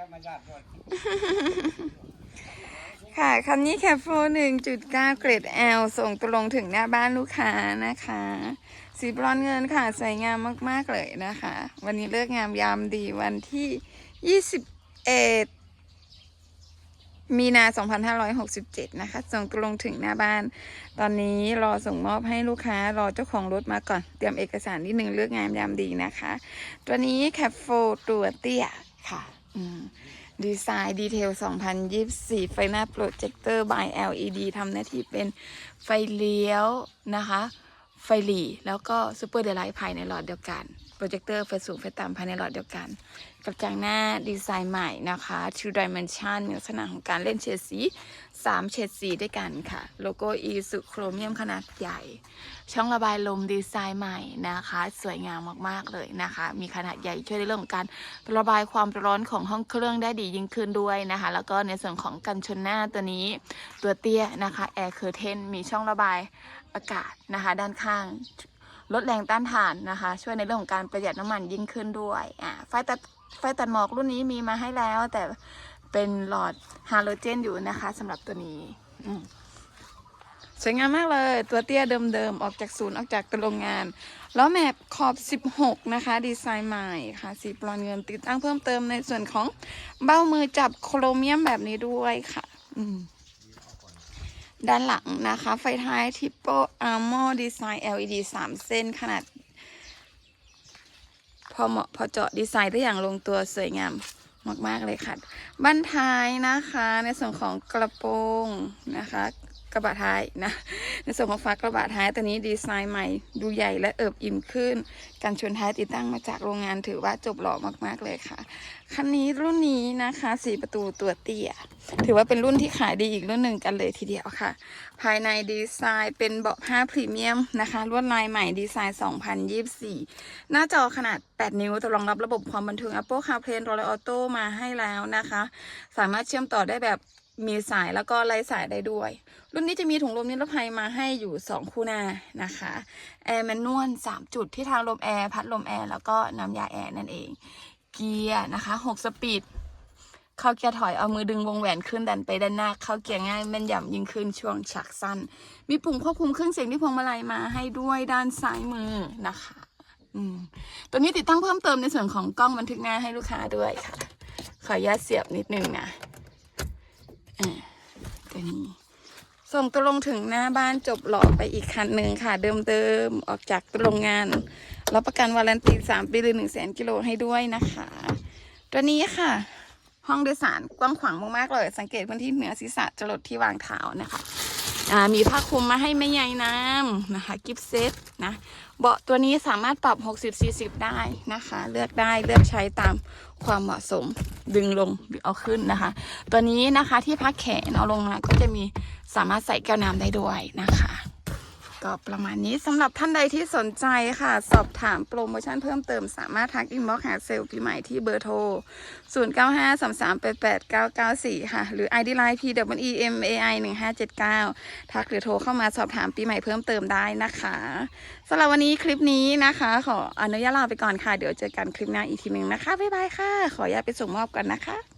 ธรรมชาติก่อนค่ะคันนี้แคปโฟ1.9เกรด L ส่งตรงถึงหน้าบ้านลูกค้านะคะ สีบรอนเงินค่ะสวยงามมาก ๆ เลยนะคะ วันนี้เลิกงามยามดีวันที่21มีนา 2567 นะคะ ส่งตรงถึงหน้าบ้าน ตอนนี้รอส่งมอบให้ลูกค้า รอเจ้าของรถมาก่อน เตรียมเอกสารนิดนึงเลือกงามยามดีนะคะ ตัวนี้แคปโฟตัวเตี้ยค่ะ ดีไซน์ดีเทล 2024 ไฟหน้าโปรเจคเตอร์ by LED ทำหน้าที่เป็นไฟเลี้ยวนะคะ ไฟหลีแล้วก็ซูเปอร์เดลไลท์ภายในหลอดเดียวกัน รเจคเตอร์ไฟสูงไฟต่ำภายในหลอดเดียวกันกระจังหน้าดีไซน์ใหม่นะคะ Two Dimension มีลักษณะของการเล่นเฉดสี 3 เฉดสีด้วยกันค่ะ โลโก้ e สุโครเมียมขนาดใหญ่ ช่องระบายลมดีไซน์ใหม่นะคะ สวยงามมากๆเลยนะคะ มีขนาดใหญ่ช่วยในเรื่องของการระบายความร้อนของห้องเครื่องได้ดียิ่งขึ้นด้วยนะคะ แล้วก็ในส่วนของกันชนหน้าตัวนี้ตัวเตี้ยนะคะ Air Curtain มีช่องระบายอากาศนะคะ ด้านข้าง ลดแรงต้านทานนะคะ ช่วยในเรื่องของการประหยัดน้ำมันยิ่งขึ้นด้วยอ่าไฟตัดไฟตัดหมอกรุ่นนี้มีมาให้แล้ว แต่เป็นหลอดฮาโลเจนอยู่นะคะสำหรับตัวนี้สวยงามมากเลย ตัวเตี้ยเดิมๆ ออกจากศูนย์ออกจากโรงงานล้อแมพขอบ 16 นะคะ ดีไซน์ใหม่ค่ะ สีบรอนเงินติดตั้งเพิ่มเติมในส่วนของเบ้ามือจับโครเมียมแบบนี้ด้วยค่ะ อืม ด้านหลังนะคะ ไฟท้ายทิปโปอาร์มอดีไซน์ LED 3 เส้นขนาด พอเหมาะพอเจาะดีไซน์ได้อย่างลงตัวสวยงามมาก ๆ เลยค่ะ บั้นท้ายนะคะในส่วนของกระโปรงนะคะ กระบะท้ายนะ ในส่วนของฝากระบะท้ายตัวนี้ดีไซน์ใหม่ ดูใหญ่และเอิบอิ่มขึ้น การชนท้ายติดตั้งมาจากโรงงานถือว่าจบหล่อมากๆเลยค่ะ คันนี้รุ่นนี้นะคะสี่ประตูตัวเตี้ย ถือว่าเป็นรุ่นที่ขายดีอีกรุ่นหนึ่งกันเลยทีเดียวค่ะ ภายในดีไซน์เป็นเบาะผ้าพรีเมียมนะคะลวดลายใหม่ดีไซน์ 2024 หน้าจอขนาด 8 นิ้วจะรองรับระบบความบันเทิง Apple CarPlay Android Auto มาให้แล้วนะคะ สามารถเชื่อมต่อได้แบบ มีสายแล้วก็ไร้สายได้ด้วย รุ่นนี้จะมีถุงลมนิรภัยมาให้อยู่ 2 คู่หน้านะคะแอร์แมนนวล3จุดที่ทางลมแอร์พัดลมแอร์แล้วก็น้ำยาแอร์นั่นเอง เกียร์นะคะ 6 สปีด เข้าเกียร์ถอยเอามือดึงวงแหวนขึ้นดันไปด้านหน้า เข้าเกียร์ง่ายแม่นยำยิ่งขึ้นช่วงฉากสั้น มีปุ่มควบคุมเครื่องเสียงที่พวงมาลัยมาให้ด้วยด้านซ้ายมือนะคะอืมตัวนี้ติดตั้งเพิ่มเติมในส่วนของกล้องบันทึกหน้าให้ลูกค้าด้วยค่ะ ขออนุญาตเสียบนิดนึงนะ ตัวนี้ ส่งตรงถึงหน้าบ้านจบหล่อไปอีกคันหนึ่งค่ะ เดิมๆออกจากโรงงานรับประกันวารันตีสามปีหรือหนึ่งแสนกิโลให้ด้วยนะคะ ตัวนี้ค่ะ ห้องโดยสารกว้างขวางมากๆเลย สังเกตพื้นที่เหนือศีรษะจรดที่วางเท้านะคะ มีผ้าคลุมมาให้แม่ใยายน้ำนะคะ กิฟต์เซตนะ เบาะตัวนี้สามารถปรับ 60-40 ได้นะคะ เลือกได้เลือกใช้ตามความเหมาะสมดึงลงหรือเอาขึ้นนะคะ ตัวนี้นะคะที่พักแขนเอาลงมาก็จะมีสามารถใส่แก้วน้ำได้ด้วยนะคะ ก็ประมาณนี้สำหรับท่านใดที่สนใจค่ะ สอบถามโปรโมชั่นเพิ่มเติมสามารถทักอินบ็อกหาเซลล์ปีใหม่ที่เบอร์โทร 0953388994 ค่ะ หรือ ID Line PWEMAI 1579 ทักหรือโทรเข้ามาสอบถามปีใหม่เพิ่มเติมได้นะคะสำหรับวันนี้คลิปนี้นะคะ ขออนุญาตลาไปก่อนค่ะ เดี๋ยวเจอกันคลิปหน้าอีกทีหนึ่งนะคะบ๊ายบายค่ะ ขออนุญาตไปส่งมอบกันนะคะ